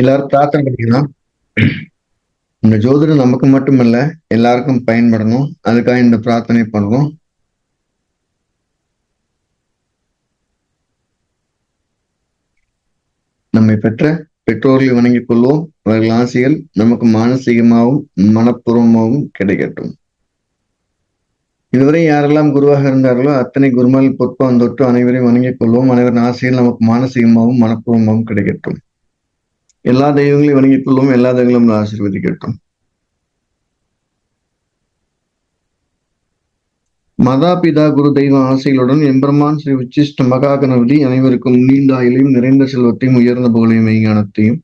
எல்லாரும் பிரார்த்தனை பண்ணிக்கலாம் இந்த ஜோதிடம் நமக்கு மட்டுமல்ல எல்லாருக்கும் பயன்படணும். அதுக்காக இந்த பிரார்த்தனை பண்ணுவோம் நம்மை பெற்ற பெற்றோர்களை வணங்கிக் கொள்வோம். அவர்கள் ஆசைகள் நமக்கு மானசீகமாகவும் மனப்பூர்வமாகவும் கிடைக்கட்டும். இதுவரை யாரெல்லாம் குருவாக இருந்தார்களோ அத்தனை குருமால் பொற்பம் தொட்டு அனைவரையும் வணங்கிக் கொள்வோம். அனைவரின் ஆசைகள் நமக்கு மானசீகமாகவும் மனப்பூர்வமாகவும் கிடைக்கட்டும். எல்லா தெய்வங்களையும் வணங்கிக் எல்லா தெய்வங்களும் ஆசீர்வதிக்கட்டும். மதா பிதா குரு தெய்வ ஆசைகளுடன் எம்பெருமான் ஸ்ரீ உச்சிஷ்ட மகா கணபதி அனைவருக்கும் நீண்ட ஆயிலையும் நிறைந்த செல்வத்தையும் உயர்ந்த புகழையும் மெய்ஞானத்தையும்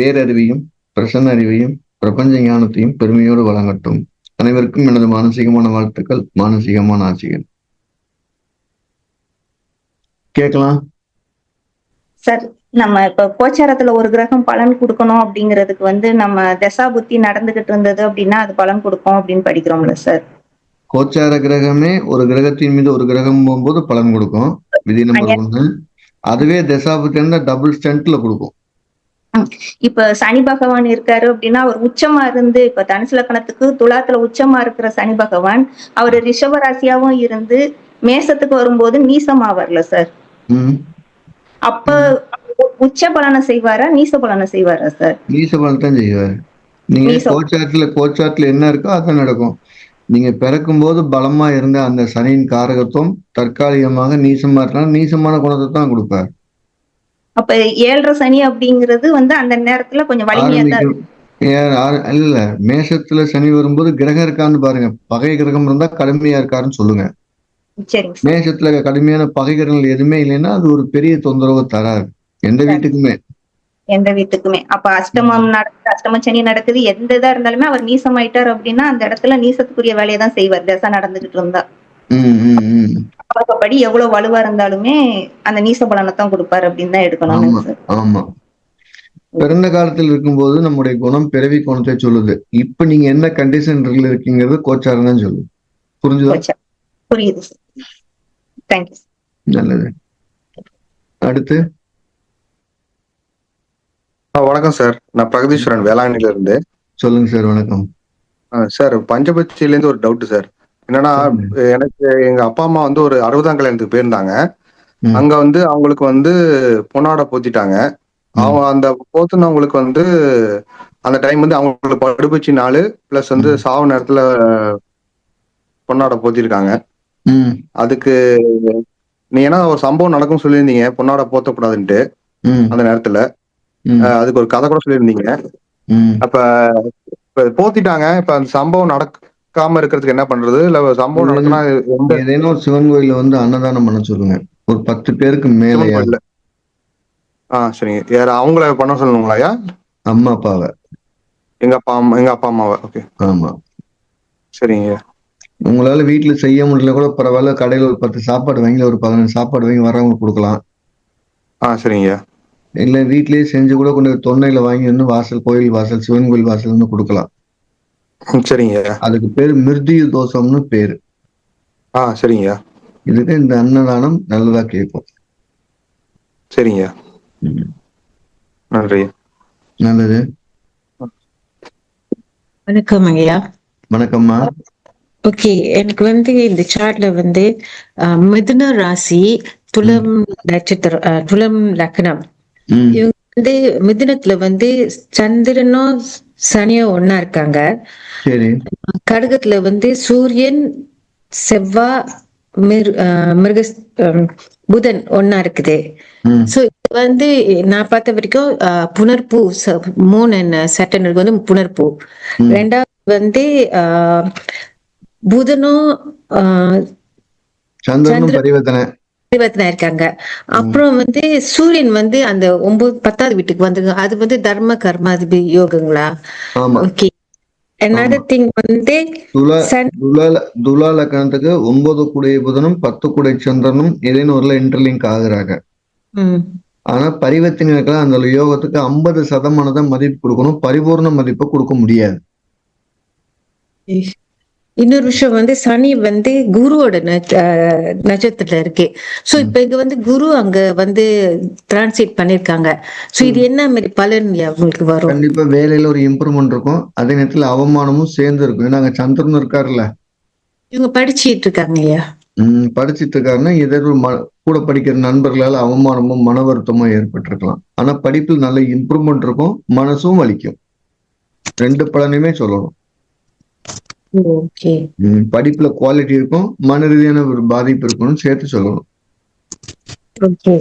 பேரறிவையும் பிரசன்ன அறிவையும் பிரபஞ்ச ஞானத்தையும் பெருமையோடு வழங்கட்டும். அனைவருக்கும் எனது மானசீகமான வாழ்த்துக்கள் மானசீகமான ஆசைகள். கேட்கலாம்? சார் நம்ம இப்ப கோச்சாரத்துல ஒரு கிரகம் பலன் கொடுக்கணும் அப்படிங்கிறதுக்கு வந்து நம்ம தசா புத்தி நடந்துகிட்டு இருந்தது அப்படின்னா அது பலன் கொடுக்கும் அப்படின்னு படிக்கிறோம்ல சார். கோச்சார கிரகமே ஒரு கிரகத்தின் மீது ஒரு கிரகம் போகும்போது பலன் கொடுக்கும். விதி நம்பர் ஒண்ணு அதுவே தசாபுத்தி டபுள் ஸ்டென்ட்ல கொடுக்கும். இப்ப சனி பகவான் இருக்காரு அப்படின்னா அவர் உச்சமா இருந்து இப்ப தனுசு லக்கணத்துக்கு துலாத்துல உச்சமா இருக்கிற சனி பகவான் அவர் ரிஷப ராசியாவும் இருந்து மேசத்துக்கு வரும்போது நீசமா வரல சார் அப்ப உச்ச பலனை செய்வாரா? நீச பலனை செய்வாரா சார்? நீச பலன் தான் செய்வாரு. நீங்க கோச்சாரத்துல கோச்சாரத்துல என்ன இருக்கோ அதான் நடக்கும். நீங்க பிறக்கும் போது பலமா இருந்த அந்த சனியின் காரகத்துவம் தற்காலிகமாக நீசமா இருக்கலாம். நீசமான குணத்தை தான் கொடுப்பார். அப்ப ஏழரை சனி அப்படிங்கிறது வந்து அந்த நேரத்துல கொஞ்சம் வலிமையா தான் இல்ல மேஷத்துல சனி வரும்போது கிரகம் இருக்கான்னு பாருங்க. பகை கிரகம் இருந்தா கடுமையா இருக்காருன்னு சொல்லுங்க. மேஷத்துல கடுமையான பகை கிரகங்கள் எதுவுமே இல்லைன்னா அது ஒரு பெரிய தொந்தரவு தராது. எந்த வீட்டுக்குமே. எந்த வீட்டுக்குமே. அப்ப அஷ்டமம் நடக்குது அஷ்டம சனி நடக்குது எந்த இதா இருந்தாலுமே அவர் நீசமாயிட்டார் அப்படின்னா அந்த இடத்துல நீசத்துக்குரிய வேலையை தான் செய்வார். தசை நடந்துகிட்டு இருந்தா. படி எவ்வளவு வலுவா இருந்தாலுமே அந்த நீச பலனை தான் கொடுப்பாரு அப்படின்னு தான் எடுக்கணும் ஆமா. பிறந்த காலத்தில் இருக்கும்போது நம்முடைய குணம் பிறவி குணத்தை சொல்லுது. இப்ப நீங்க என்ன கண்டிஷன்ல இருக்கீங்கிறது கோச்சாரம் தான் சொல்லுது. புரிஞ்சுதா. புரியுது நல்லது. அடுத்து? வணக்கம் சார். நான் பிரகதீஸ்வரன் வேளாங்கண்ணில இருந்து சொல்லுங்க சார் வணக்கம். சார் பஞ்சபட்சியில இருந்து ஒரு டவுட் சார். என்னன்னா. எனக்கு எங்க அப்பா அம்மா வந்து ஒரு அறுபதாம் கல்யாணத்துக்கு போயிருந்தாங்க. அங்க வந்து அவங்களுக்கு வந்து பொன்னாடை போத்திட்டாங்க. அவங்க அந்த போத்துனவங்களுக்கு வந்து அந்த டைம் வந்து அவங்களுக்கு படுபட்சி நாள் பிளஸ் வந்து. சாவு நேரத்துல பொன்னாடை போத்திருக்காங்க. அதுக்கு நீ ஏன்னா ஒரு சம்பவம் நடக்கும் சொல்லியிருந்தீங்க பொன்னாடை போத்தக்கூடாதுன்ட்டு அந்த நேரத்துல. அதுக்கு ஒரு கதை கூட சொல்லியிருந்தீங்க. அப்ப இப்ப போத்திட்டாங்க. இப்ப அந்த சம்பவம் நடக்காம இருக்கிறதுக்கு என்ன பண்றது? இல்ல சம்பவம் எந்த ஏதேனும் ஒரு சிவன் கோயில்ல வந்து அன்னதானம் பண்ண சொல்லுங்க. ஒரு பத்து பேருக்கு மேல ஆ சரிங்க. யார் அவங்கள பண்ண சொல்லணுங்களாயா அம்மா அப்பாவை. எங்க அப்பா அம்மா எங்க அப்பா அம்மாவை. ஓகே ஆமா. சரிங்க. உங்களால வீட்டுல செய்ய முடியல கூட பரவாயில்ல. கடையில ஒரு பத்து சாப்பாடு வாங்கி ஒரு பதினஞ்சு சாப்பாடு வாங்கி வரவங்க கொடுக்கலாம். ஆ சரிங்க. இல்ல வீட்லயே செஞ்சு கூட கொண்டு போய் தொன்னையில வாங்கி வந்து வாசல் கோயில் வாசல் சிவன் கோயில் வாசல் வந்து கொடுக்கலாம். சரிங்க. அதுக்கு பேர் மிருதிய தோஷம்னு பேரு. ஆ சரிங்க. இதுக்கு இந்த அன்னதானம் நல்லதா கேட்கும் சரிங்க. நன்றி. நல்லது. வணக்கம் ஐயா. வணக்கம்மா. ஓகே எனக்கு வந்து இந்த சார்ட்ல வந்து மிதுன ராசி துலம் நட்சத்திரம் அஹ், துலம் லக்னம். இவங்க வந்து மிதுனத்துல வந்து சந்திரனும் சனியும் ஒன்னா இருக்காங்க. கடகத்துல வந்து சூரியன் செவ்வா மிருக புதன் ஒன்னா இருக்குது. சோ இது வந்து நான் பார்த்த வரைக்கும் புனர்பூ மூணு சட்டன் வந்து புனர்பூ. ரெண்டாவது வந்து ஆஹ், புதனும் சந்திரனும் சந்திர- பரிவர்த்தனை. பரிவர்த்தனை இருக்காங்க. அப்புறம் வந்து சூரியன் வந்து அந்த ஒன்பது பத்தாவது வீட்டுக்கு வந்து அது வந்து தர்ம கர்மாதிபதி யோகங்களா ஓகே another வந்து துலா லக்கணத்துக்கு ஒன்பது கூடிய புதனும் பத்து கூடிய சந்திரனும் ஏதேனும் ஒரு இன்டர்லிங்க் ஆகுறாங்க. ஆனா பரிவர்த்தனைகள் அந்த யோகத்துக்கு ஐம்பது சதமானதான் மதிப்பு கொடுக்கணும். பரிபூர்ண மதிப்பை கொடுக்க முடியாது. இன்னொரு விஷயம் வந்து சனி வந்து குருவோட நட்சத்திரத்துல இருக்கு. சோ இப்ப இங்க வந்து குரு அங்க வந்து டிரான்ஸ்லேட் பண்ணிருக்காங்க. சோ இது என்ன மாதிரி பலன் உங்களுக்கு வரும்? கண்டிப்பா வேலையில ஒரு இம்ப்ரூவ்மெண்ட் இருக்கும். அதே நேரத்துல அவமானமும் சேர்ந்து இருக்கும். ஏன்னா அங்க சந்திரன் இருக்காருல்ல. இவங்க படிச்சிட்டு இருக்காங்க ஐயா உம் படிச்சிட்டு இருக்காருன்னா ஏதாவது ம- கூட படிக்கிற நண்பர்களால அவமானமும் மன வருத்தமும் ஏற்பட்டிருக்கலாம். ஆனா படிப்பில் நல்ல இம்ப்ரூவ்மெண்ட் இருக்கும். மனசும் வலிக்கும். ரெண்டு பலனையுமே சொல்லணும். படிப்புல குவாலிட்டி இருக்கும் மன ரீதியான ஒரு பாதிப்பு இருக்கும்னு சேர்த்து சொல்லணும் ஓகே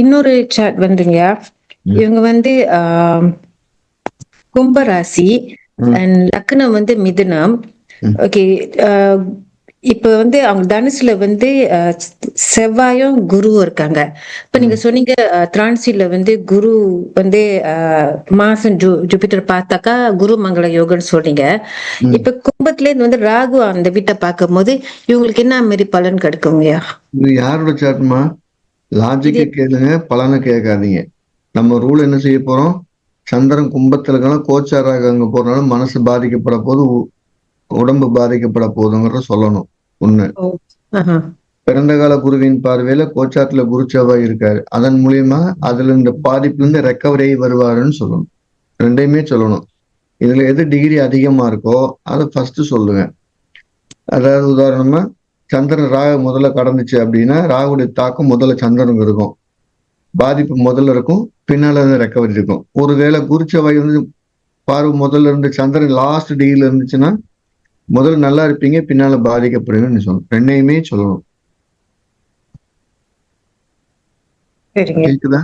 இன்னொரு சாட் வந்துங்க. இவங்க வந்து கும்பராசி. அண்ட் லக்னம் வந்து மிதுனம். ஓகே இப்ப வந்து அவங்க தனுசுல வந்து செவ்வாயும் குருவும் இருக்காங்க. இப்ப நீங்க சொன்னீங்க திரான்சில வந்து குரு வந்து மாசம் ஜூ ஜூபிட்டர் பார்த்தாக்கா குரு மங்கள யோகன்னு சொன்னீங்க. ம். இப்ப கும்பத்துல இருந்து வந்து ராகு அந்த வீட்டை பார்க்கும்போது இவங்களுக்கு என்ன மாதிரி பலன் கிடைக்குங்கய்யா? யாரோட சாட்மா லாஜிக்க கேளுங்க பலனை கேட்காதீங்க. நம்ம ரூல் என்ன செய்ய போறோம்? சந்திரன் கும்பத்துல இருக்கான கோச்சாராக அங்க போறதுனால மனசு பாதிக்கப்பட போது உடம்பு பாதிக்கப்பட போகுதுங்கிறத சொல்லணும். ஒண்ணு. பிறந்த கால குருவின் பார்வையில கோச்சாத்துல குரு செவ்வாய் இருக்காரு. அதன் மூலியமா அதுல இந்த பாதிப்புல இருந்து ரெக்கவரி வருவாருன்னு சொல்லணும். ரெண்டையுமே சொல்லணும். இதுல எது டிகிரி அதிகமா இருக்கோ அதை ஃபர்ஸ்ட் சொல்லுங்க. அதாவது உதாரணமா சந்திரன் ராகு முதல்ல கடந்துச்சு அப்படின்னா ராகுடைய தாக்கம் முதல்ல சந்திரனுக்கு இருக்கும். பாதிப்பு முதல்ல இருக்கும் பின்னால வந்து ரெக்கவரி இருக்கும். ஒருவேளை குரு செவ்வாய் வந்து பார்வை முதல்ல இருந்து சந்திரன் லாஸ்ட் டிகிரில இருந்துச்சுன்னா முதல்ல நல்லா இருப்பீங்க பின்னால பாதிக்கப்படுவீங்கன்னு சொல்லணும் ரெண்டையுமே சொல்லணும். கேக்குதா?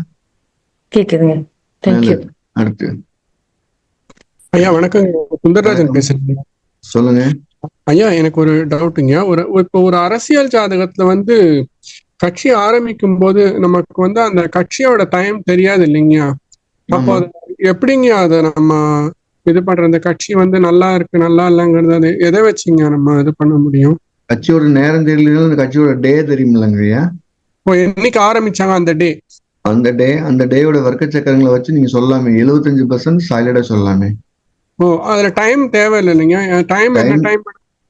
கேக்குதுங்க. அடுத்து. ஐயா வணக்கம். சுந்தரராஜன். பேசுறேன். சொல்லுங்க. ஐயா எனக்கு ஒரு டவுட்டுங்க. ஒரு இப்போ ஒரு அரசியல் ஜாதகத்துல வந்து கட்சி ஆரம்பிக்கும் போது நமக்கு வந்து அந்த கட்சியோட டைம் தெரியாது இல்லைங்க. அப்போ எப்படிங்க அதை நம்ம இது பண்ற அந்த கட்சி வந்து நல்லா இருக்கு நல்லா இல்லைங்கிறது அது எதை வச்சுங்க நம்ம இது பண்ண முடியும்? கட்சியோட நேரம் தெரியல அந்த கட்சியோட டே தெரியுமில்லங்கய்யா இப்போ என்னைக்கு ஆரம்பிச்சாங்க அந்த டே அந்த டே அந்த டேயோட வர்க்க சக்கரங்களை வச்சு நீங்க சொல்லலாமே. எழுபத்தஞ்சு பர்சன்ட் சாலிடா சொல்லலாமே. ஓ அதுல டைம் தேவையில்லை இல்லைங்க டைம் என்ன டைம்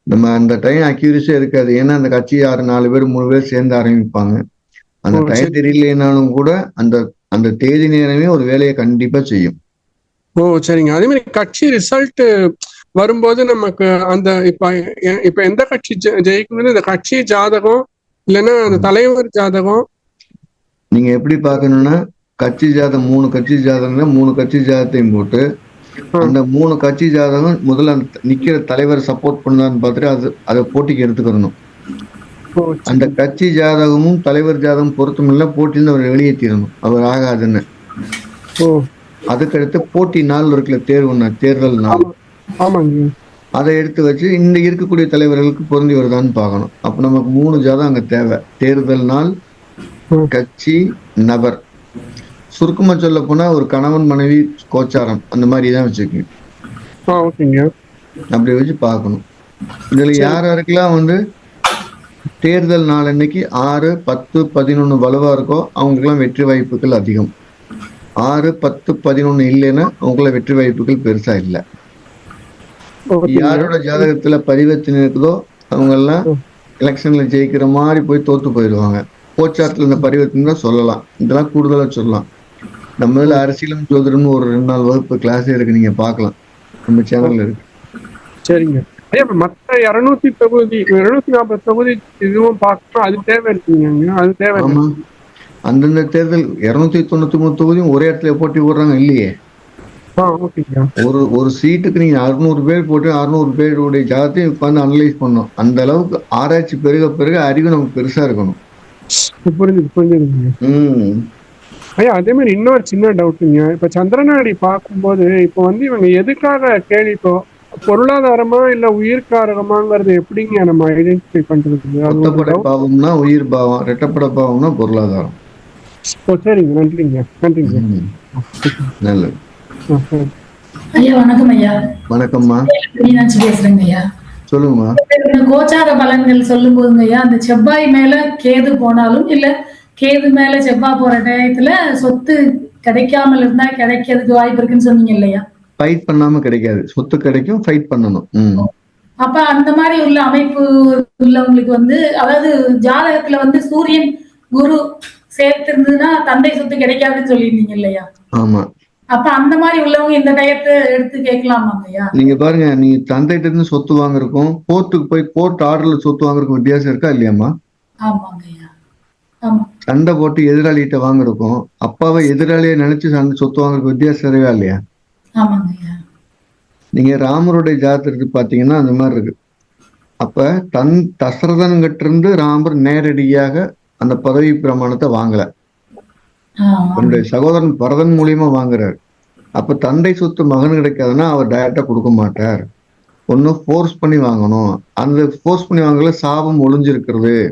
நம்ம அந்த டைம் அக்யூரிஸியா இருக்காது. ஏன்னா அந்த கட்சி ஆறு நாலு பேர் மூணு பேர் சேர்ந்து ஆரம்பிப்பாங்க. அந்த டைம். தெரியலனாலும் கூட அந்த அந்த தேதி நேரமே ஒரு வேலையை கண்டிப்பா செய்யும். ஓ சரிங்க. அதே மாதிரி கட்சி ரிசல்ட் வரும்போது நமக்கு அந்த இப்ப இப்ப எந்த கட்சி ஜெயிக்கணும்னு இந்த கட்சி ஜாதகம் இல்லைன்னா அந்த தலைவர் ஜாதகம்? நீங்க எப்படி பார்க்கணும்னா கட்சி ஜாதகம் மூணு கட்சி ஜாதகம்னா மூணு கட்சி ஜாதகத்தையும் போட்டு. அந்த மூணு கட்சி ஜாதகம் முதல்ல அந்த நிக்கிற தலைவர் சப்போர்ட் பண்ணான்னு பார்த்துட்டு அது அதை போட்டிக்கு எடுத்துக்கிறணும் ஓ, அந்த கட்சி ஜாதகமும் தலைவர் ஜாதகம் பொருத்தமில்ல போட்டியிலிருந்து அவர் வெளியேற்றிடணும். அவர் ஆகாதுன்னு. ஓ. அதுக்கடுத்து போட்டி நாள் இருக்குல்ல தேர்வு தேர்தல் நாள். ஆமாங்க. அதை எடுத்து வச்சு இந்த இருக்கக்கூடிய தலைவர்களுக்கு பொருந்தி வருதான்னு பார்க்கணும். அப்ப நமக்கு மூணு ஜாதகம் அங்க தேவை. தேர்தல் நாள். கட்சி நபர். சுருக்கமா சொல்ல போனா ஒரு கணவன் மனைவி கோச்சாரம் அந்த மாதிரி தான் வச்சுக்கோங்க அப்படி வச்சு பார்க்கணும். இதுல யார் யாருக்கெல்லாம் வந்து தேர்தல் நாள் அன்னைக்கு ஆறு பத்து பதினொன்னு வலுவா இருக்கோ அவங்களுக்கெல்லாம் வெற்றி வாய்ப்புகள் அதிகம். ஆறு பத்து பதினொன்னு இல்லைன்னா அவங்கள வெற்றி வாய்ப்புகள் பெருசா இல்லை. யாரோட ஜாதகத்துல பரிவர்த்தனை இருக்குதோ அவங்க எல்லாம். எலெக்ஷன்ல ஜெயிக்கிற மாதிரி போய் தோத்து போயிடுவாங்க. போச்சாட்டுல இந்த பரிவர்த்தனை தான் சொல்லலாம். இதெல்லாம் கூடுதலா சொல்லலாம். நம்ம இதுல அரசியலும் ஜோதிடம்னு ஒரு ரெண்டு நாள் வகுப்பு கிளாஸே இருக்கு. நீங்க பார்க்கலாம். நம்ம சேனல்ல இருக்கு. சரிங்க. இப்ப மத்த இருநூத்தி தொகுதி இருநூத்தி நாற்பது தொகுதி இதுவும் பார்க்கணும். அது தேவை இருக்குங்க அது தேவை அந்தந்த தேர்தல் இருநூத்தி தொண்ணூத்தி மூணு தொகுதியும் ஒரே இடத்துல போட்டி போடுறாங்க இல்லையே? ஒரு ஒரு சீட்டுக்கு நீங்க அறுநூறு பேர் போட்டு அறுநூறு பேருடைய ஜாதத்தையும் உட்காந்து அனலைஸ் பண்ணணும். அந்த அளவுக்கு ஆராய்ச்சி பெருக பெருக அறிவு நமக்கு பெருசா இருக்கணும். உம் ஐயா அதே மாதிரி இன்னொரு சின்ன டவுட்டுங்க இப்ப சந்திரநாடி பார்க்கும்போது இப்போ வந்து இவங்க எதுக்காக கேள்வி இப்போ பொருளாதாரமா இல்ல உயிர்காரகமாங்கிறது எப்படிங்க நம்ம ஐடென்டிஃபை பண்றது. பாவம்னா உயிர் பாவம் ரெட்டப்படை பாவம்னா பொருளாதாரம். ஓ சரிங்க. நன்றிங்க. நன்றிங்க. நல்லது. ஐயா வணக்கம் ஐயா. வணக்கம்மா. மீனாட்சி பேசுறேங்க ஐயா. சொல்லுங்கம்மா. இந்த கோச்சார பலன்கள் சொல்லும் போதுங்க ஐயா அந்த செவ்வாய் மேல கேது போனாலும் இல்ல கேது மேல செவ்வாய் போற டயத்துல சொத்து கிடைக்காமல் இருந்தா கிடைக்கிறதுக்கு வாய்ப்பு இருக்குன்னு சொன்னீங்க இல்லையா? ஃபைட் பண்ணாம கிடைக்காது. சொத்து கிடைக்கும் ஃபைட் பண்ணணும். அப்ப அந்த மாதிரி உள்ள அமைப்பு உள்ளவங்களுக்கு வந்து அதாவது ஜாதகத்துல வந்து சூரியன் குரு சேர்த்திருந்ததுன்னா தந்தை சொத்து கிடைக்காதுன்னு சொல்லியிருந்தீங்க இல்லையா? ஆமா. அப்ப அந்த மாதிரி உள்ளவங்க இந்த டயத்தை எடுத்து கேட்கலாமாங்க ஐயா? நீங்க பாருங்க நீங்க தந்தைகிட்ட இருந்து சொத்து வாங்குறதுக்கும் கோர்ட்டுக்கு போய் கோர்ட் ஆர்டர்ல சொத்து வாங்குறதுக்கும் வித்தியாசம் இருக்கா இல்லையாம்மா? ஆமாங்க ஐயா. ஆமா. சண்டை போட்டு எதிராளிகிட்ட வாங்குறதுக்கும் அப்பாவை எதிராளியை நினைச்சு சண்டை சொத்து வாங்குறதுக்கு வித்தியாசம் இருக்கா இல்லையா? நீங்க ராமருடைய ஜாதகத்துக்கு பாத்தீங்கன்னா அந்த மாதிரி இருக்கு. அப்ப தன் தசரதன்கிட்ட இருந்து ராமர் நேரடியாக அந்த பதவி பிரமாணத்தை வாங்கல. தன்னுடைய சகோதரன் பரதன் மூலியமா வாங்குறாரு. அப்ப தந்தை சொத்து மகன் கிடைக்காதுன்னா அவர் டைரக்டா கொடுக்க மாட்டார். ஒண்ணு ஃபோர்ஸ் பண்ணி வாங்கணும். அந்த ஃபோர்ஸ் பண்ணி வாங்கல சாபம் ஒளிஞ்சிருக்கிறது.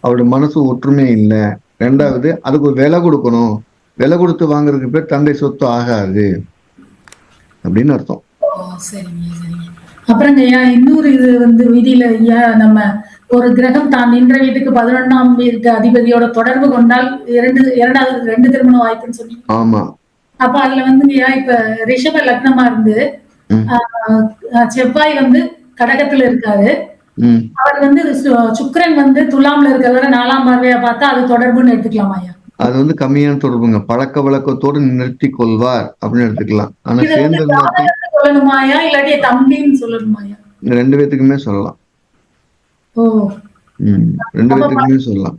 அவருடைய மனசு ஒற்றுமை இல்லை. ரெண்டாவது அதுக்கு ஒரு விலை கொடுக்கணும். விலை கொடுத்து வாங்குறதுக்கு பேர் தந்தை சொத்து ஆகாது. அப்படின்னு அர்த்தம். சரிங்க சரிங்க. அப்புறங்க ஐயா இன்னொரு இது வந்து விதியில ஐயா நம்ம ஒரு கிரகம் தான் நின்ற வீட்டுக்கு பதினொன்னாம் வீட்டு அதிபதியோட தொடர்பு கொண்டால் இரண்டு இரண்டாவது ரெண்டு திருமண வாய்ப்புன்னு சொன்னீங்க. ஆமா. அப்ப அதுல வந்து ஐயா இப்ப ரிஷப லக்னமா இருந்து செவ்வாய் வந்து கடகத்துல இருக்காரு. அவர் வந்து சுக்கிரன் வந்து துலாம்ல இருக்கிறவரை நாலாம் பார்வையா பார்த்தா அது தொடர்புன்னு எடுத்துக்கலாமா ஐயா? அது வந்து கம்மியான தொடர்புங்க. பழக்க வழக்கத்தோடு நிறுத்தி கொள்வார் அப்படின்னு எடுத்துக்கலாம். ஆனா சேர்ந்து ரெண்டு பேத்துக்குமே சொல்லலாம். ரெண்டு பேத்துக்குமே சொல்லலாம்.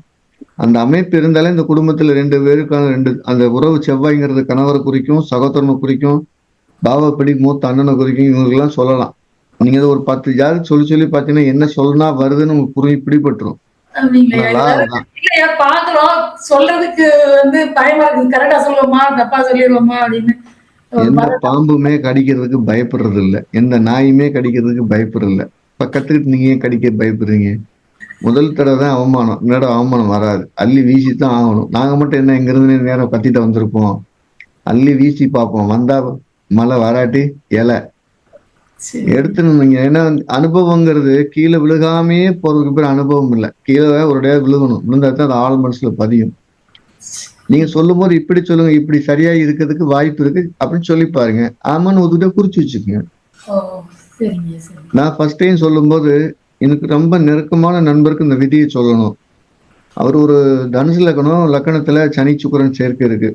அந்த அமைப்பு இருந்தாலே இந்த குடும்பத்துல ரெண்டு பேருக்கான ரெண்டு அந்த உறவு செவ்வாய்ங்கிறது கணவரை குறிக்கும் சகோதரனை குறிக்கும் பாவப்படி மூத்த அண்ணனை குறிக்கும் இவங்களுக்கெல்லாம் சொல்லலாம். நீங்க ஒரு பத்து ஜாதி சொல்லி சொல்லி பார்த்தீங்கன்னா என்ன சொல்லனா வருதுன்னு உங்களுக்கு புரிய பிடிபட்டுரும். இல்லையா பாக்குறோம். சொல்றதுக்கு வந்து பயமா இருக்கு கரெக்டா சொல்லுவோமா? தப்பா சொல்லிடுவோமா? அப்படின்னு. எந்த. பாம்புமே கடிக்கிறதுக்கு பயப்படுறது இல்ல எந்த நாயுமே கடிக்கிறதுக்கு பயப்படுறது இல்ல இப்ப கத்துக்கிட்டு நீங்க ஏன் கடிக்க பயப்படுறீங்க? முதல் தடவை தான் அவமானம். இன்னொரு அவமானம் வராது. அள்ளி வீசி தான் ஆகணும். நாங்க மட்டும் என்ன இங்க இருந்து நேரம் கத்திட்டு வந்திருப்போம். அள்ளி வீசி பார்ப்போம். வந்தா மழை வராட்டி இலை. எடுத்துருந்தீங்க ஏன்னா அனுபவங்கிறது கீழே விழுகாமையே போறதுக்கு பேர் அனுபவம் இல்லை. கீழே ஒரு இடையே விழுகணும். விழுந்தா தான் அது ஆள் மனசுல பதியும். நீங்க சொல்லும் போது இப்படி சொல்லுங்க இப்படி சரியா இருக்கிறதுக்கு வாய்ப்பு இருக்கு அப்படின்னு சொல்லி பாருங்க. ஆமான்னு ஒதுக்கிட்ட குறிச்சு வச்சுக்கோங்க. நான் ஃபர்ஸ்ட் டைம் சொல்லும்போது எனக்கு ரொம்ப நெருக்கமான நண்பருக்கு இந்த விதியை சொல்லணும். அவர் ஒரு தனுசு லக்கணம் லக்கணத்துல சனி சுக்கிரன் சேர்க்கை இருக்கு.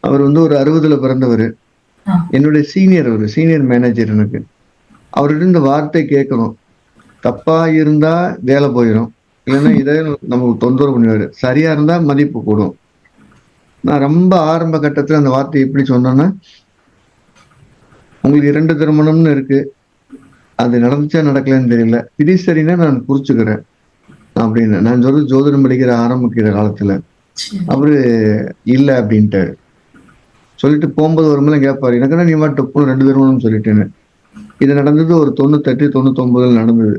அவர் வந்து ஒரு அறுபதுல பிறந்தவர். என்னுடைய சீனியர் அவர் சீனியர் மேனேஜர் எனக்கு. அவர்கிட்ட இந்த வார்த்தை கேட்கணும். தப்பா இருந்தா வேலை போயிடும். இல்லைன்னா இதை நமக்கு தொந்தரவு பண்ணுவாரு சரியா இருந்தா மதிப்பு கூடும். நான் ரொம்ப ஆரம்ப கட்டத்துல அந்த வார்த்தை எப்படி சொன்னேன்னா உங்களுக்கு இரண்டு திருமணம்னு இருக்கு. அது நடந்துச்சா நடக்கலன்னு தெரியல. விதி சரின்னா நான் புரிச்சுக்கிறேன் அப்படின்னு. நான் சொல்றது ஜோதிடம் படிக்கிற ஆரம்பிக்கிற காலத்துல. அவரு இல்ல அப்படின்ட்டாரு. சொல்லிட்டு போகும்போது ஒரு மேலே கேட்பாரு எனக்கு நீ நீ மட்டும் ரெண்டு திருமணம் சொல்லிட்டேன்னு. இது நடந்தது ஒரு தொண்ணூத்தெட்டு தொண்ணூத்தொன்பதுல நடந்தது.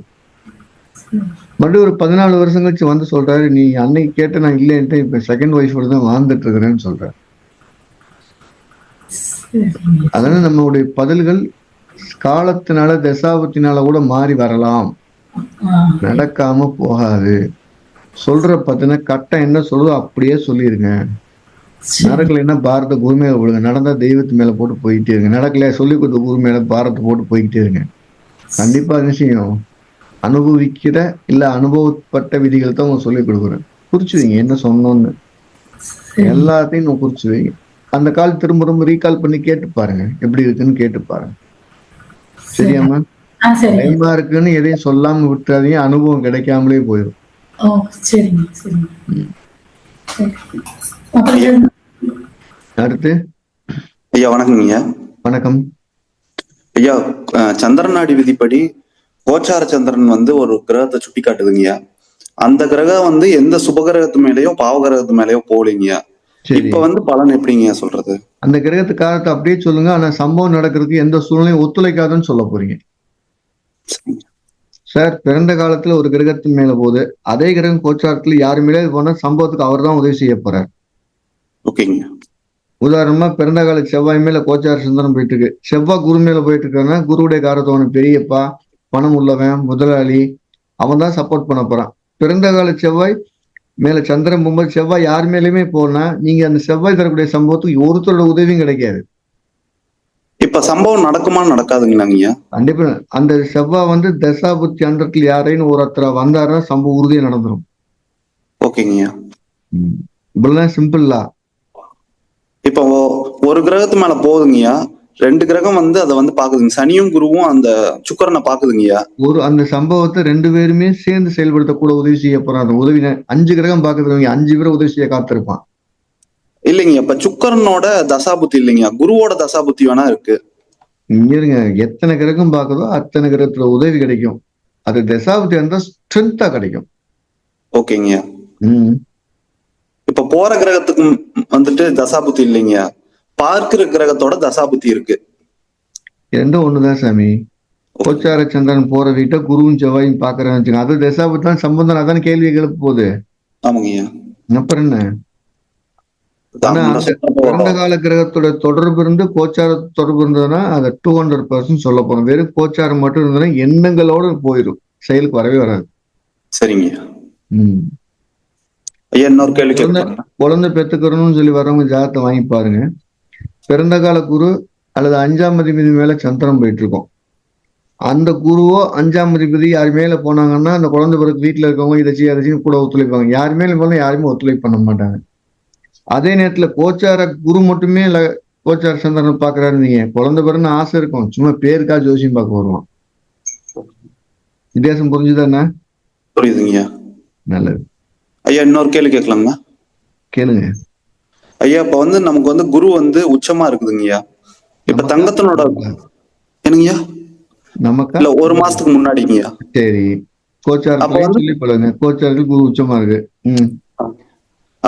மறுபடியும் ஒரு பதினாலு வருஷம் கழிச்சு வந்து சொல்றாரு நீ அன்னைக்கு கேட்ட நான் இல்லைன்ட்டு இப்ப செகண்ட் ஒய்ஃபோட தான் வாழ்ந்துட்டு இருக்கிறேன்னு சொல்றேன் அதனால நம்மளுடைய பதில்கள் காலத்தினால தசாபத்தினால கூட மாறி வரலாம். நடக்காம போகாது. சொல்ற பத்தின கட்டம் என்ன சொல்லுதோ அப்படியே சொல்லிருங்க. நடக்கலைன்னா பாரத குரு மேல விடுங்க. நடந்தா தெய்வத்து மேல போட்டு போயிட்டே இருங்க. நடக்கலையா சொல்லி கொடுத்த குரு மேல பாரத்தை போட்டு போய்கிட்டே இருங்க. கண்டிப்பா செய்யும்? அனுபவிக்கிற இல்ல அனுபவப்பட்ட விதிகளை தான் உங்க சொல்லிக் கொடுக்குறேன். குறிச்சு வைங்க என்ன சொன்னோன்னு. எல்லாத்தையும் நான் குறிச்சு வைங்க அந்த கால் திரும்ப ரொம்ப ரீகால் பண்ணி கேட்டு பாருங்க. எப்படி இருக்குன்னு கேட்டு பாருங்க. சரிங்க பயமா இருக்குன்னு எதையும் சொல்லாம விட்டுறாதீங்க. அனுபவம் கிடைக்காமலே போயிடும் அடுத்து ஐயா வணக்கங்க ஐயா வணக்கம். ஐயா சந்திரநாடி விதிப்படி கோச்சார சந்திரன் வந்து ஒரு கிரகத்தை சுட்டி காட்டுதுங்கய்யா அந்த கிரகம் வந்து எந்த சுபகிரகத்து மேலயோ பாவகிரகத்து மேலயோ போகலைங்கய்யா. சரி. இப்ப வந்து பலன் எப்படிங்கய்யா சொல்றது? அந்த கிரகத்து காலத்தை அப்படியே சொல்லுங்க. ஆனா சம்பவம் நடக்கிறதுக்கு எந்த சூழ்நிலையும் ஒத்துழைக்காதுன்னு சொல்ல போறீங்க. சார் பிறந்த காலத்துல ஒரு கிரகத்தின் மேல போகுது. அதே கிரகம் கோச்சாரத்துல யாரு மேலே போனா சம்பவத்துக்கு அவர் தான் உதவி செய்ய போறார். ஓகேங்க. உதாரணமா பிறந்த கால செவ்வாய் மேல கோச்சார சந்திரன் போயிட்டு இருக்கு செவ்வாய் குரு மேல போயிட்டு இருக்காங்கன்னா குருவுடைய காரத்தவன பெரியப்பா பணம் உள்ளவன் முதலாளி அவன் தான் சப்போர்ட் பண்ண போறான். பிறந்த கால செவ்வாய் மேல சந்திரன் போகும்போது செவ்வாய் யார் மேலயுமே போனா நீங்க அந்த செவ்வாய் தரக்கூடிய சம்பவத்துக்கு ஒருத்தரோட உதவியும் கிடைக்காது. இப்ப சம்பவம் நடக்குமா நடக்காதுங்களாங்கய்யா? கண்டிப்பா. அந்த செவ்வாய் வந்து தசாபுத்தி அந்தரத்துல யாரையும் ஒருத்தர வந்தாருன்னா சம்பவம் உறுதியா நடந்துரும். ஓகேங்கய்யா. ம். இவ்வளவுதான் சிம்பிளா இப்போ ஒரு கிரகத்து மேல போகுதுங்கய்யா. ரெண்டு கிரகம் வந்து அதை வந்து பாக்குதுங்க. சனியும் குருவும் அந்த சுக்கரனை பாக்குதுங்கய்யா. ஒரு அந்த சம்பவத்தை ரெண்டு பேருமே சேர்ந்து செயல்படுத்த கூட உதவி செய்ய போறாங்க உதவி அஞ்சு கிரகம் பாக்குறவங்க அஞ்சு பேர் உதவி செய்ய காத்திருப்பான். இல்லைங்க இப்ப சுக்கரனோட தசாபுத்தி இல்லைங்கய்யா குருவோட தசாபுத்தி வேணா இருக்கு. இருங்க எத்தனை கிரகம் பாக்குதோ அத்தனை கிரகத்துல உதவி கிடைக்கும். அது தசாபுத்தி இருந்தா ஸ்ட்ரென்த்தா கிடைக்கும். ஓகேங்கய்யா ம். இப்ப போற கிரகத்துக்கு வந்துட்டு தசாபுத்தி இல்லைங்கய்யா பார்க்கிற கிரகத்தோட தசாபுத்தி இருக்கு. ரெண்டும் ஒண்ணுதான் சாமி. கோச்சார சந்திரன் போற வீட்டை குருவும் செவ்வாயும் பாக்குறேன்னு வச்சுக்கோங்க. அது தசாபுத்தி தான் சம்பந்தம் அதான் கேள்வி எழுப்ப போகுது. ஆமாங்கய்யா. அப்புறம் என்ன? பிறந்த கால கிரகத்தோட தொடர்பு இருந்து கோச்சார தொடர்பு இருந்ததுன்னா அதை டூ ஹண்ட்ரட் பர்சன்ட் சொல்ல போறோம். வெறும் கோச்சாரம் மட்டும் இருந்ததுன்னா எண்ணங்களோட போயிடும் செயலுக்கு வரவே வராது. ஐயா இன்னொரு கேள்வி குழந்தை- பெத்துக்கிறோம்னு சொல்லி வரவங்க ஜாதகத்தை வாங்கி பாருங்க. பிறந்த கால குரு அல்லது அஞ்சாம் அதிபதி மேல சந்திரன் போயிட்டு இருக்கும் அந்த குருவோ அஞ்சாம் அதிபதி யார் மேல போனாங்கன்னா அந்த குழந்தை பிறகு வீட்டுல இருக்கவங்க இதை செய்ய அதை கூட ஒத்துழைப்பாங்க. யார் மேல போனா யாருமே ஒத்துழைப்பு பண்ண மாட்டாங்க. அதே நேரத்துல கோச்சார குரு மட்டுமே ல- கோச்சார சந்திரனை பாக்குறாருன்னு நீங்க. குழந்தை பிறன்னு ஆசை இருக்கும். சும்மா பேருக்கா ஜோசியம் பார்க்க வருவான். வித்தியாசம் புரிஞ்சுதானே? புரியுதுங்கய்யா. நல்லது. ஐயா இன்னொரு கேள்வி கேட்கலாங்க கேளுங்க. ஐயா இப்ப வந்து நமக்கு வந்து குரு வந்து உச்சமா இருக்குதுங்கய்யா. இப்ப? தங்கத்தினோட என்னங்கய்யா? நமக்கா? இல்ல ஒரு மாசத்துக்கு முன்னாடிங்கய்யா. சரி. வந்து- சொல்லி பழகுங்க கோச்சாரத்துக்கு குரு உச்சமா இருக்கு.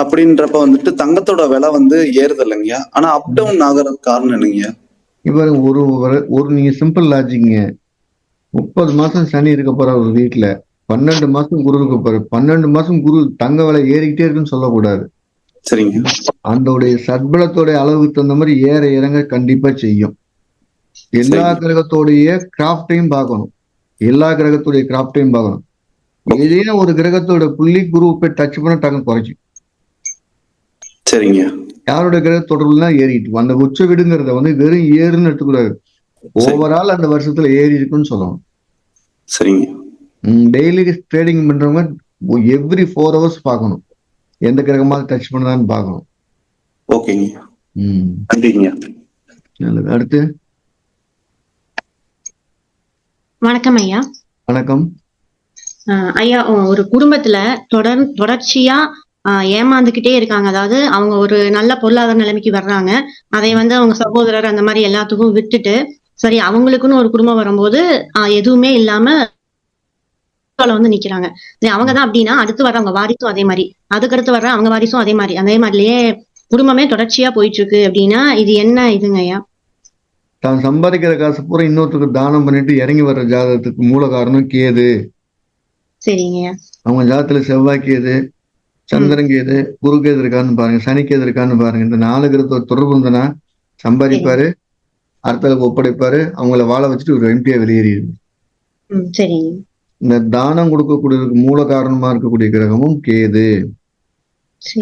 அப்படின்றப்ப வந்துட்டு தங்கத்தோட விலை வந்து ஏறுது இல்லைங்கய்யா ஆனா அப் டவுன் ஆகுறதுக்கு காரணம் என்னங்கய்யா இவர் ஒரு ஒரு- நீங்க சிம்பிள் லாஜிங்க முப்பது மாசம் சனி இருக்க போற ஒரு வீட்டுல பன்னெண்டு மாசம் குரு இருக்க போற பன்னெண்டு மாசம் குரு தங்க விலை ஏறிக்கிட்டே இருக்குன்னு சொல்லக்கூடாது. சரிங்க. அதோடைய சத்பலத்தோடைய அளவுக்கு தகுந்த மாதிரி ஏற இறங்க கண்டிப்பா செய்யும். எல்லா. கிரகத்தோடைய கிராஃப்டையும் பார்க்கணும். எல்லா கிரகத்துடைய கிராஃப்டையும் பார்க்கணும். ஏதேனும் ஒரு கிரகத்தோட புள்ளி குரு போய் டச் பண்ண டக்குன்னு குறைக்கும். சரிங்கய்யா யாரோட கிரக தொடர்புல ஏறிட்டு அந்த உச்ச வீடுங்கிறத வந்து வெறும் ஏறுன்னு எடுத்துக்கூடாது. ஓவரால் அந்த வருஷத்துல ஏறி இருக்குன்னு சொல்லணும். சரிங்க. டெய்லி ட்ரேடிங் பண்றவங்க எவ்ரி ஃபோர் ஹவர்ஸ் பார்க்கணும். எந்த கிரகமாக டச் பண்ணுதான்னு பார்க்கணும். ஓகேங்க. ம். நல்லது. அடுத்து? வணக்கம் ஐயா. வணக்கம். ஐயா ஒரு குடும்பத்துல தொடர் தொடர்ச்சியா அஹ், ஏமாந்துகிட்டே இருக்காங்க. அதாவது அவங்க ஒரு நல்ல பொருளாதார நிலைமைக்கு வர்றாங்க. அதை வந்து அவங்க சகோதரர் அந்த மாதிரி எல்லாத்துக்கும் விட்டுட்டு சரி அவங்களுக்குன்னு ஒரு குடும்பம் வரும்போது எதுவுமே இல்லாம வந்து நிக்கிறாங்க. சரி, அவங்கதான் அப்படின்னா அடுத்து வர்றவங்க வாரிசும் அதே மாதிரி. அதுக்கடுத்து வர்ற அவங்க வாரிசும் அதே மாதிரி. அதே மாதிரியே குடும்பமே தொடர்ச்சியா போயிட்டு இருக்கு அப்படின்னா இது என்ன இதுங்க ஐயா? தான் சம்பாதிக்கிற காசு பூரா இன்னொருத்தருக்கு தானம் பண்ணிட்டு இறங்கி வர்ற ஜாதகத்துக்கு மூல காரணம் கேது. சரிங்க அவங்க ஜாதகத்துல செவ்வாய் கேது. சந்திரன் கேது குரு கேது இருக்கான்னு பாருங்க சனி கேது இருக்கான்னு பாருங்க. இந்த நாலு கிரகத்தோட தொடர்பு இருந்தனா சம்பாதிப்பாரு அடுத்தவங்களுக்கு ஒப்படைப்பாரு அவங்கள வாழ வச்சுட்டு ஒரு எம்பியா வெளியேறிடுது இந்த தானம் கொடுக்கக்கூடியதுக்கு மூல காரணமா இருக்கக்கூடிய கிரகமும் கேது.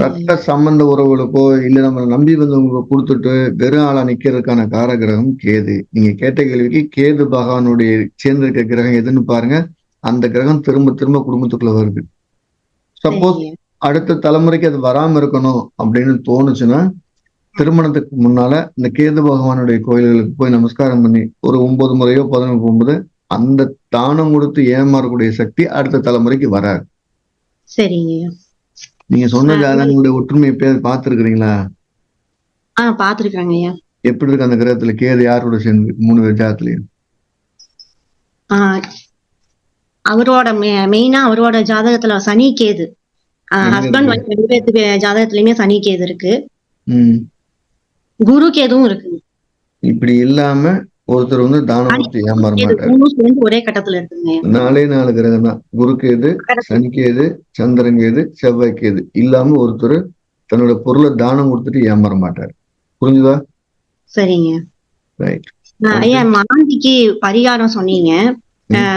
ரத்த சம்பந்த உறவுகளுக்கோ இல்ல நம்ம நம்பி வந்தவங்களுக்கு கொடுத்துட்டு வெறும் ஆளா நிக்கிறதுக்கான கார கிரகம் கேது. நீங்க கேட்ட கேள்விக்கு கேது பகவானுடைய சேர்ந்திருக்க கிரகம் எதுன்னு பாருங்க. அந்த கிரகம் திரும்ப திரும்ப குடும்பத்துக்குள்ள வருது. சப்போஸ் அடுத்த தலைமுறைக்கு அது வராம இருக்கணும் அப்படின்னு தோணுச்சுன்னா திருமணத்துக்கு முன்னால இந்த கேது பகவானுடைய கோயில்களுக்கு போய் நமஸ்காரம் பண்ணி ஒரு ஒன்பது முறையோ பதினொன்று போகும்போது அந்த தானம் கொடுத்து ஏமாறக்கூடிய சக்தி அடுத்த தலைமுறைக்கு வராது. சரிங்க. நீங்க சொன்ன ஜாதகங்களுடைய ஒற்றுமை பேர் பார்த்துருக்கிறீங்களா? ஆ பாத்துருக்காங்க எப்படி இருக்கு அந்த கிரகத்துல? கேது யாரோட சேர்ந்து மூணு பேர் ஜாதத்துலயும்? ஆஹ் அவரோட மெயினா அவரோட ஜாதகத்துல சனி கேது. ஹஸ்பண்ட்? ஒய்ஃப் ரெண்டு பேர்த்து ஜாதகத்திலயுமே சனி கேது இருக்கு. குரு கேதுவும் இருக்கு. இப்படி இல்லாம ஒருத்தர் வந்து தானம் கொடுத்து ஏமாற மாட்டார். ஒரே கட்டத்துல இருக்குங்க. நாலே நாலு கிரகம் தான். குரு கேது சனி கேது சந்திரன் கேது செவ்வாய் கேது. இல்லாம ஒருத்தர் தன்னோட பொருளை தானம் கொடுத்துட்டு ஏமாற மாட்டார். புரிஞ்சுதா? சரிங்க. ரைட் ஐயா மாந்திக்கு பரிகாரம் சொன்னீங்க.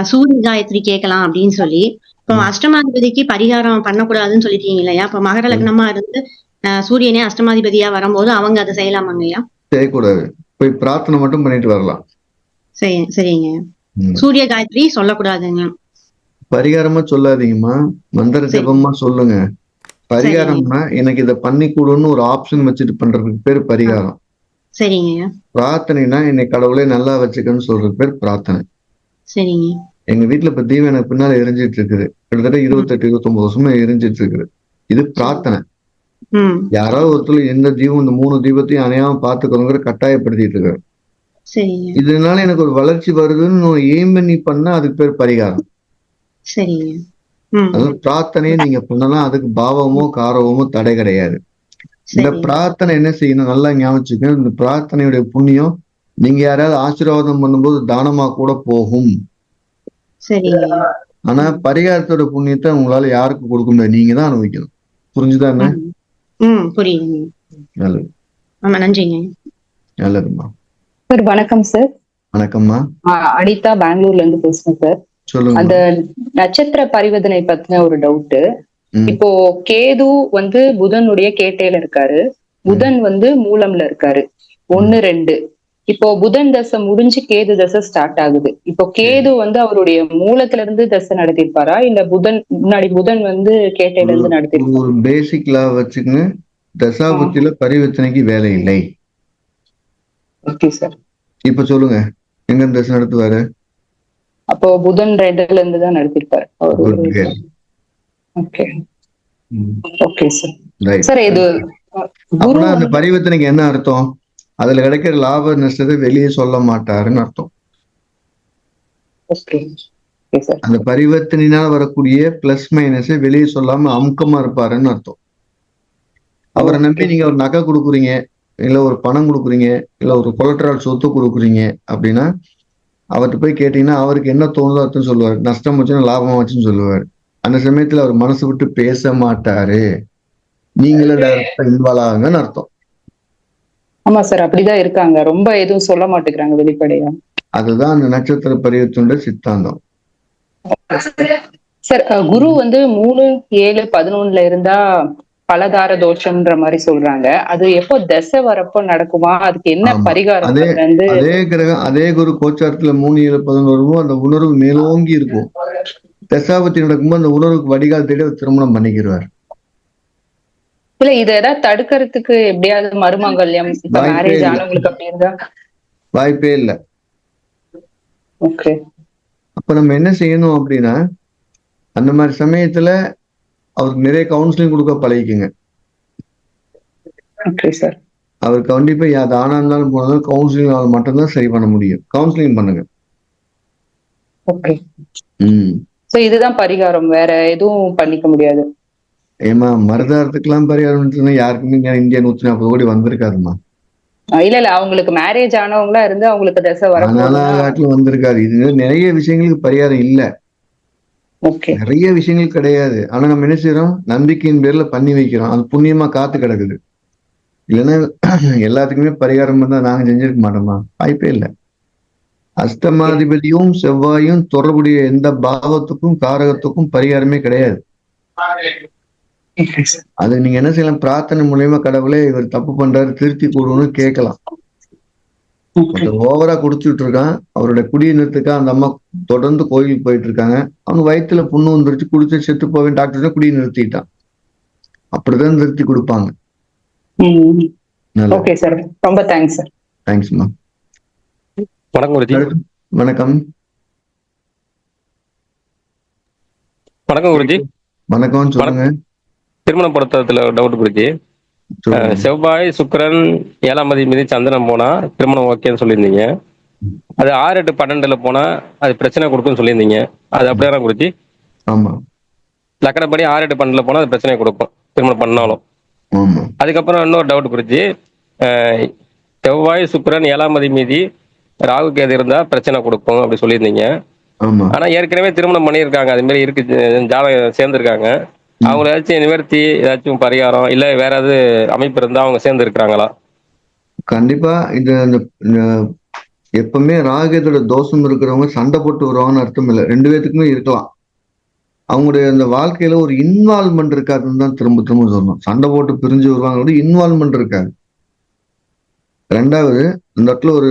சூரிய காயத்ரி கேட்கலாம் அப்படின்னு சொல்லி. இப்போ. அஷ்டமாதிபதிக்கு பரிகாரம் பண்ணக்கூடாதுன்னு சொல்லிட்டீங்க இல்லையா? இப்ப மகர லக்னமா இருந்து சூரியனே அஷ்டமாதிபதியா வரும்போது அவங்க அதை செய்யலாமாங்க ஐயா? செய்யக்கூடாது. போய் பிரார்த்தனை மட்டும் பண்ணிட்டு வரலாம். சரி சரிங்க. சூரிய காயத்ரி சொல்லக்கூடாதுங்க. பரிகாரமா சொல்லாதீங்கம்மா. மந்திர. ஜபமா சொல்லுங்க. பரிகாரம்னா எனக்கு இதை பண்ணி கொடுன்னு ஒரு ஆப்ஷன் வச்சுட்டு பண்றதுக்கு பேர் பரிகாரம். சரிங்க பிரார்த்தனைனா என்னை கடவுளே நல்லா வச்சுக்கன்னு சொல்றதுக்கு பேர் பிரார்த்தனை. சரிங்க. எங்க வீட்டுல இப்ப தீபம் எனக்கு பின்னால எரிஞ்சிட்டு இருக்குது. கிட்டத்தட்ட இருபத்தெட்டு இருபத்தொன்பது வருஷமா எரிஞ்சிட்டு இருக்குது. இது பிரார்த்தனை. யாராவது ஒருத்தர் எந்த தீபம் இந்த மூணு தீபத்தையும் அணையாம பாத்துக்கணுங்கிற கட்டாயப்படுத்திட்டு இருக்காரு. இதனால எனக்கு ஒரு வளர்ச்சி வருதுன்னு எய்ம் பண்ணி பண்ணா அதுக்கு பேர் பரிகாரம். அதாவது பிரார்த்தனையை நீங்க பண்ணலாம். அதுக்கு பாவமோ காரவமோ தடை கிடையாது. இந்த பிரார்த்தனை என்ன செய்யணும்? நல்லா ஞாபகம். இந்த பிரார்த்தனையுடைய புண்ணியம் நீங்க யாராவது ஆசீர்வாதம் பண்ணும்போது தானமா கூட போகும். சரிங்க ஆனா பரிகாரத்தோட புண்ணியத்தை உங்களால யாருக்கு கொடுக்க முடியாது? நீங்க தான் அனுபவிக்கணும். புரிஞ்சுதா என்ன? ம். புரியுதுங்க. நல்லது. ஆமா நன்றிங்க. நல்லதும்மா சார் வணக்கம் சார். வணக்கம்மா. அனிதா பெங்களூர்ல இருந்து பேசுறேன் சார். சொல்லுங்க அந்த நட்சத்திர பரிவர்த்தனை பத்தின ஒரு டவுட். இப்போ கேது வந்து புதனுடைய கேட்டையில இருக்காரு. புதன் வந்து மூலம்ல இருக்காரு. ஒன்னு ரெண்டு. இப்போ புதன் தசை முடிஞ்சு கேது தசை ஸ்டார்ட் ஆகுது. இப்போ கேது வந்து அவருடைய மூலத்துல இருந்து தசை நடத்திருப்பாரா இல்ல புதன் முன்னாடி புதன் வந்து கேட்டையில இருந்து நடத்திருப்பாரா ஒரு பேசிக் லா வச்சுக்கங்க தசாபுத்தியில பரிவர்த்தனைக்கு வேலை இல்லை. ஓகே சார் இப்ப சொல்லுங்க. எங்க இருந்து தசை நடத்துவாரு? அப்போ புதன் ரெண்டுல இருந்து தான் நடத்திருப்பாரு. Okay okay sir. சார் இது அப்படின்னா அந்த பரிவர்த்தனைக்கு என்ன அர்த்தம்? அதுல கிடைக்கிற லாப நஷ்டத்தை வெளியே சொல்ல மாட்டாருன்னு அர்த்தம். அந்த பரிவர்த்தனையினால வரக்கூடிய பிளஸ் மைனஸை வெளியே சொல்லாம அமுக்கமா இருப்பாருன்னு அர்த்தம். அவரை நம்பி நீங்க ஒரு நகை கொடுக்குறீங்க இல்ல ஒரு பணம் கொடுக்குறீங்க இல்ல ஒரு கொலட்ரால் சொத்து கொடுக்குறீங்க அப்படின்னா அவர்கிட்ட போய் கேட்டீங்கன்னா அவருக்கு என்ன தோணுதோ அர்த்தம் சொல்லுவார். நஷ்டம் வச்சுன்னா லாபமா வச்சுன்னு சொல்லுவார். அந்த சமயத்துல அவர் மனசு விட்டு பேச மாட்டாரு. நீங்களே டைரக்டா இன்வால்வ் ஆகுங்கன்னு அர்த்தம். ஆமா சார் அப்படிதான் இருக்காங்க. ரொம்ப எதுவும் சொல்ல மாட்டேங்கிறாங்க வெளிப்படையா. அதுதான் அந்த நட்சத்திர பரிவர்த்தனுடைய சித்தாந்தம். சார் குரு வந்து மூணு ஏழு பதினொன்னுல இருந்தா பலதார தோஷம்ன்ற மாதிரி சொல்றாங்க. அது எப்போ தசை வரப்போ நடக்குமா? அதுக்கு என்ன. பரிகாரம் அதே- அதே கிரகம் அதே குரு கோச்சாரத்துல மூணு ஏழு பதினோருவும் அந்த உணர்வு மேலோங்கி இருக்கும். தசாபத்தி நடக்கும்போது அந்த உணர்வுக்கு வடிகால் தேடி திருமணம் பண்ணிக்கிறார் இல்ல இத ஏதாவது தடுக்கிறதுக்கு எப்படியாவது மருமங்கல்யம் இப்ப மேரேஜ். ஆனவங்களுக்கு அப்படி இருந்தா? வாய்ப்பே இல்லை. ஓகே அப்ப நம்ம என்ன செய்யணும் அப்படின்னா அந்த மாதிரி சமயத்துல அவருக்கு நிறைய கவுன்சிலிங் கொடுக்க பழகிக்குங்க. ஓகே சார் அவர் கண்டிப்பா அது ஆனா இருந்தாலும் போனதும் கவுன்சிலிங் மட்டும்தான் சரி பண்ண முடியும். கவுன்சிலிங் பண்ணுங்க. ஓகே ம். சோ இதுதான் பரிகாரம். வேற எதுவும் பண்ணிக்க முடியாது. ஏமா மருதாரத்துக்கெல்லாம் பரிகாரம் சொன்னா யாருக்குமே இங்க இந்தியா நூத்தி நாற்பது கோடி வந்திருக்காதுமா அஹ் இல்ல இல்ல அவங்களுக்கு மேரேஜ் ஆனவங்களா இருந்து அவங்களுக்கு தசை வரப்போகுதுன்னா காட்டுல வந்திருக்காரு இது நிறைய விஷயங்களுக்கு பரிகாரம் இல்ல. நிறைய விஷயங்கள் கிடையாது. ஆனா நம்ம என்ன செய்யறோம் நம்பிக்கையின் பேர்ல பண்ணி வைக்கிறோம். அது புண்ணியமா காத்து கிடக்குது. இல்லைன்னா எல்லாத்துக்குமே பரிகாரம் இருந்தா நாங்க செஞ்சிருக்க மாட்டோமா வாய்ப்பே இல்லை. அஷ்டமாதிபதியும் செவ்வாயும் தொடர்புடைய எந்த பாவத்துக்கும் காரகத்துக்கும் பரிகாரமே கிடையாது. அது நீங்க என்ன செய்யலாம்? பிரார்த்தனை மூலியமா கடவுளே இவர் தப்பு பண்றாரு திருத்தி கொடுன்னு கேட்கலாம். ஓவரா குடிச்சுட்டு இருக்கான் அவருடைய குடியினத்துக்கா அந்த அம்மா தொடர்ந்து கோயிலுக்கு போயிட்டு இருக்காங்க. அவங்க வயித்துல புண்ணு வந்துருச்சு குடிச்சு செத்து போவேன் டாக்டர் குடியை நிறுத்திட்டான். அப்படிதான் நிறுத்தி கொடுப்பாங்க. நல்லா. Okay sir. ரொம்ப தேங்க்ஸ் சார். தேங்க்ஸ்மா வணக்கம் வணக்கம். வணக்கம் குருஜி. வணக்கம் சொல்லுங்க. திருமண பொருத்தத்துல டவுட். அஹ், செவ்வாய் சுக்கிரன் ஏழாம் மதி மீது சந்திரன் போனா திருமணம் ஓகேன்னு சொல்லியிருந்தீங்க. அது ஆறு எட்டு பன்னெண்டுல போனா அது பிரச்சனை கொடுக்கும்னு சொல்லியிருந்தீங்க. அது அப்படியே குருஜி ஆமா. லக்கணப்படி ஆறு எட்டு பன்னெண்டுல போனா அது பிரச்சனை கொடுக்கும் திருமணம் பண்ணாலும். அதுக்கப்புறம் இன்னொரு டவுட் அஹ், செவ்வாய் சுக்கிரன் ஏழாம் மதி மீதி ராகு கேது இருந்தா பிரச்சனை கொடுக்கும் அப்படி சொல்லியிருந்தீங்க. ஆனா ஏற்கனவே திருமணம் பண்ணியிருக்காங்க அது மாதிரி இருக்கு ஜாதகம் சேர்ந்திருக்காங்க. அவங்க ஏதாச்சும் நிவர்த்தி ஏதாச்சும் பரிகாரம் இல்ல வேற ஏதாவது அமைப்பு இருந்தா அவங்க சேர்ந்து இருக்கிறாங்களா கண்டிப்பா. இது அந்த எப்பவுமே ராகத்தோட தோஷம் இருக்கிறவங்க சண்டை போட்டு வருவாங்கன்னு அர்த்தம் இல்லை. ரெண்டு பேத்துக்குமே இருக்கலாம். அவங்களுடைய அந்த வாழ்க்கையில ஒரு இன்வால்மெண்ட் இருக்காதுன்னு தான் திரும்ப திரும்ப சொல்லணும். சண்டை போட்டு பிரிஞ்சு வருவாங்க இன்வால்மெண்ட் இருக்காது. ரெண்டாவது இந்த இடத்துல ஒரு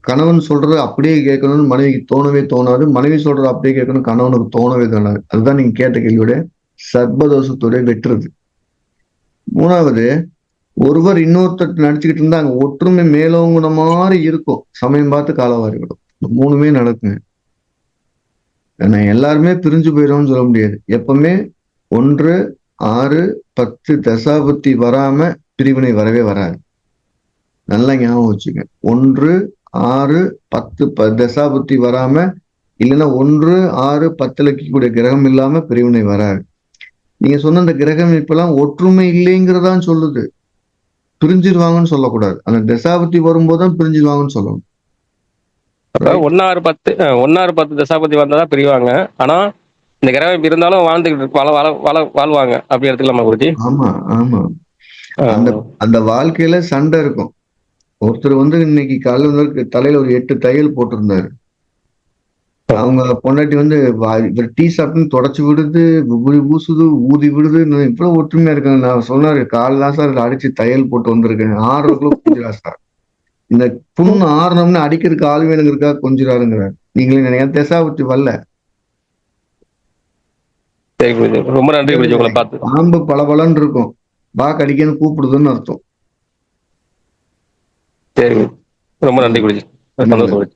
கணவன் சொல்றது அப்படியே கேட்கணும்னு மனைவிக்கு தோணவே தோணாது. மனைவி சொல்றது அப்படியே கேட்கணும் கணவனுக்கு தோணவே தோணாது. அதுதான் நீங்க கேட்ட கேள்வியோட சர்பதோஷத்தோட வெட்டுறது. மூணாவது ஒருவர் இன்னொருத்தர் நடிச்சுக்கிட்டு இருந்தா அங்க ஒற்றுமை மேலோங்குன மாதிரி இருக்கும். சமயம் பார்த்து காலவாரி விடும். மூணுமே நடக்குங்க. ஏன்னா எல்லாருமே பிரிஞ்சு போயிடும்னு சொல்ல முடியாது. எப்பவுமே ஒன்று ஆறு பத்து தசாபுத்தி வராம பிரிவினை வரவே வராது. நல்லா ஞாபகம் வச்சுங்க ஒன்று ஆறு பத்து ப தசாபுத்தி வராம இல்லைன்னா ஒன்று ஆறு பத்துல இருக்கக்கூடிய கிரகம் இல்லாம பிரிவினை வராது. நீங்க சொன்ன அந்த கிரகம் இப்பெல்லாம் ஒற்றுமை இல்லைங்கிறதான் சொல்லுது. பிரிஞ்சிருவாங்கன்னு சொல்லக்கூடாது. அந்த தசாபுத்தி வரும்போது தான் பிரிஞ்சிருவாங்கன்னு சொல்லணும். ஒன்னாறு பத்து ஒன்னாறு பத்து தசாபதி வந்தாதான் பிரிவாங்க. ஆனா இந்த கிரகம் இருந்தாலும் வாழ்ந்துகிட்டு வாழ வாழ வாழ வாழ்வாங்க. அப்படி எடுத்துக்கலாமா குருஜி? ஆமா ஆமா. அந்த அந்த வாழ்க்கையில சண்டை இருக்கும். ஒருத்தர் வந்து இன்னைக்கு காலையில வந்து தலையில ஒரு எட்டு தையல் போட்டிருந்தாரு. அவங்க பொண்டாட்டி வந்து வா- இவர் டீ சாப்பிட்டு தொடச்சு விடுது விபூதி பூசுது ஊதி விடுது. இவ்வளவு ஒற்றுமையா இருக்காங்க. நான் சொன்னாரு கால் தான் சார் அடிச்சு தையல் போட்டு வந்திருக்கேன். ஆறுக்குள்ள கொஞ்சிரா சார் இந்த புண்ணு ஆறணும்னு அடிக்கிறதுக்கு ஆள் வேணுங்கிறக்கா கொஞ்சிராருங்கிறார். நீங்களே நினைக்க தெசாபுத்தி வரல. ரொம்ப நன்றி பாம்பு பளபளன்னு இருக்கும். பாக்கு அடிக்கன்னு கூப்பிடுதுன்னு அர்த்தம். சரி குருஜி. ரொம்ப நன்றி. குருஜி. சந்தோஷம்